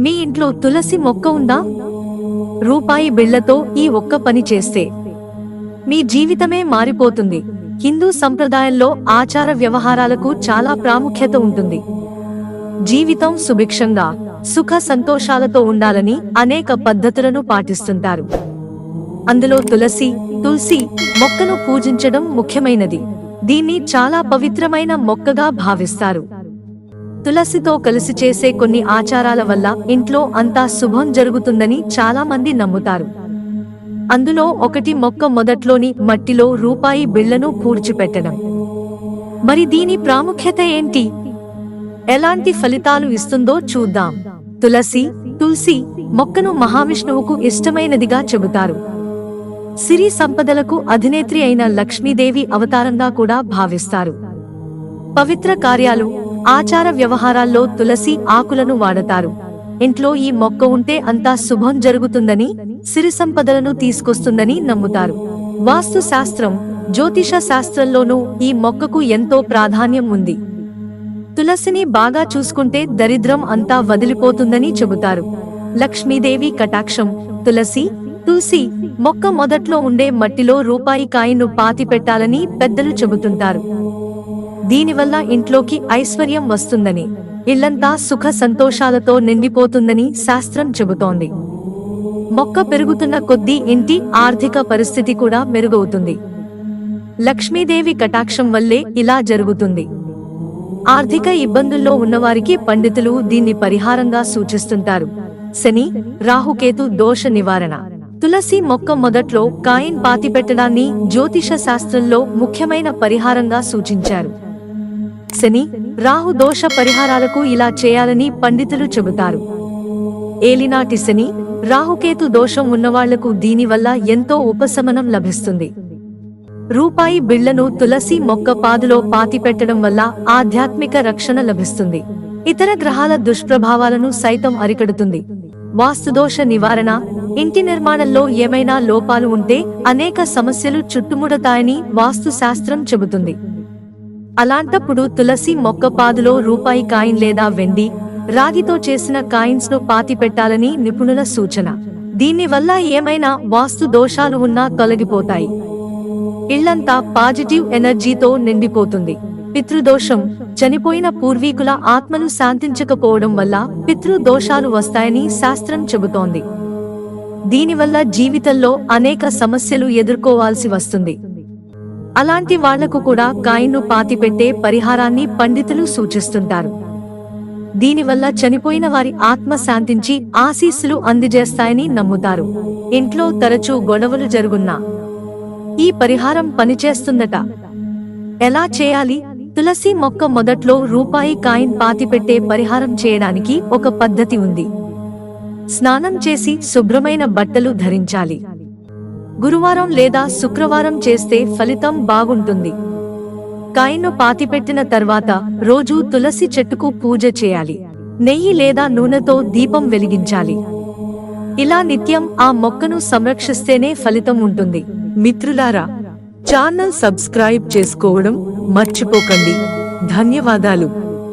మీ ఇంట్లో తులసి మొక్క ఉందా? రూపాయి బిళ్ళతో ఈ ఒక్క పని చేస్తే. మీ జీవితమే మారిపోతుంది. హిందూ సంప్రదాయంలో ఆచార వ్యవహారాలకు చాలా ప్రాముఖ్యత ఉంటుంది. జీవితం సుభిక్షంగా సుఖ సంతోషాలతో ఉండాలని అనేక పద్ధతులను పాటిస్తుంటారు. అందులో తులసి తులసి మొక్కను పూజించడం ముఖ్యమైనది. దీన్ని చాలా పవిత్రమైన మొక్కగా భావిస్తారు. తులసితో కలిసి చేసే కొన్ని ఆచారాల వల్ల ఇంట్లో అంతా శుభం జరుగుతుందని చాలా మంది నమ్ముతారు. అందులో ఒకటి మొక్క మొదట్లోని మట్టిలో రూపాయి బిళ్ళను పూడ్చిపెట్టడం. మరి దీని ప్రాముఖ్యత ఏంటి? ఎలాంటి ఫలితాలు ఇస్తుందో చూద్దాం. తులసి తులసి మొక్కను మహావిష్ణువుకు ఇష్టమైనదిగా చెబుతారు. సిరి సంపదలకు అధినేత్రి అయిన లక్ష్మీదేవి అవతారంగా కూడా భావిస్తారు. పవిత్ర కార్యాలు ఆచార వ్యవహారాల్లో తులసి ఆకులను వాడతారు. ఇంట్లో ఈ మొక్క ఉంటే అంతా శుభం జరుగుతుందని సిరి సంపదలను తీసుకొస్తుందని నమ్ముతారు. వాస్తు శాస్త్రం జ్యోతిష శాస్త్రంలోనూ ఈ మొక్కకు ఎంతో ప్రాధాన్యం ఉంది. తులసిని బాగా చూసుకుంటే దరిద్రం అంతా వదిలిపోతుందని చెబుతారు. లక్ష్మీదేవి కటాక్షం తులసి తులసి మొక్క మొదట్లో ఉండే మట్టిలో రూపాయి కాయను పాతి పెట్టాలని పెద్దలు చెబుతుంటారు. దీనివల్ల ఇంట్లోకి ఐశ్వర్యం వస్తుందని ఇల్లంతా సుఖ సంతోషాలతో నిండిపోతుందని శాస్త్రం చెబుతోంది. మొక్క పెరుగుతున్న కొద్దీ ఇంటి ఆర్థిక పరిస్థితి కూడా మెరుగవుతుంది. లక్ష్మీదేవి కటాక్షం వల్లే ఇలా జరుగుతుంది. ఆర్థిక ఇబ్బందుల్లో ఉన్నవారికి పండితులు దీన్ని పరిహారంగా సూచిస్తుంటారు. శని రాహుకేతు దోష నివారణ. తులసి మొక్క మొదట్లో కాయిన్ పాతిపెట్టడాన్ని జ్యోతిష శాస్త్రంలో ముఖ్యమైన పరిహారంగా సూచించారు. శని రాహు దోష పరిహారాలకు ఇలా చేయాలని పండితులు చెబుతారు. ఏలినాటి శని రాహుకేతు దోషం ఉన్నవాళ్ళకు దీనివల్ల ఎంతో ఉపశమనం లభిస్తుంది. రూపాయి బిళ్ళను తులసి మొక్క పాదులో పాతిపెట్టడం వల్ల ఆధ్యాత్మిక రక్షణ లభిస్తుంది. ఇతర గ్రహాల దుష్ప్రభావాలను సైతం అరికడుతుంది. వాస్తుదోష నివారణ ఇంటి నిర్మాణంలో ఏమైనా లోపాలు ఉంటే అనేక సమస్యలు చుట్టుముడతాయని వాస్తు శాస్త్రం చెబుతుంది. అలాంటప్పుడు తులసి మొక్క పాదులో రూపాయి కాయిన్ లేదా వెండి రాగితో చేసిన కాయిన్స్ను పాతి పెట్టాలని నిపుణుల సూచన. దీనివల్ల ఏమైనా వాస్తు దోషాలు ఉన్నా తొలగిపోతాయి. ఇళ్ళంతా పాజిటివ్ ఎనర్జీతో నిండిపోతుంది. పితృదోషం చనిపోయిన పూర్వీకుల ఆత్మను శాంతించకపోవడం వల్ల పితృదోషాలు వస్తాయని శాస్త్రం చెబుతోంది. దీనివల్ల జీవితంలో అనేక సమస్యలు ఎదుర్కోవాల్సి వస్తుంది. అలాంటి వాళ్ళకు కూడా కాయిన్ను పాతిపెట్టే పరిహారాన్ని పండితులు సూచిస్తుంటారు. దీనివల్ల చనిపోయిన వారి ఆత్మ శాంతించి ఆశీస్సులు అందజేస్తాయని నమ్ముతారు. ఇంట్లో తరచూ గొడవలు జరుగున్నా ఈ పరిహారం పనిచేస్తుందట. ఎలా చేయాలి? తులసి మొక్క మొదట్లో రూపాయి కాయిన్ పాతిపెట్టే పరిహారం చేయడానికి ఒక పద్ధతి ఉంది. స్నానం చేసి శుభ్రమైన బట్టలు ధరించాలి. గురువారం లేదా శుక్రవారం చేస్తే ఫలితం బాగుంటుంది. కాయను పాతిపెట్టిన తర్వాత రోజూ తులసి చెట్టుకు పూజ చేయాలి. నెయ్యి లేదా నూనెతో దీపం వెలిగించాలి. ఇలా నిత్యం ఆ మొక్కను సంరక్షిస్తేనే ఫలితం ఉంటుంది. మిత్రులారా ఛానల్ సబ్స్క్రైబ్ చేసుకోవడం మర్చిపోకండి. ధన్యవాదాలు.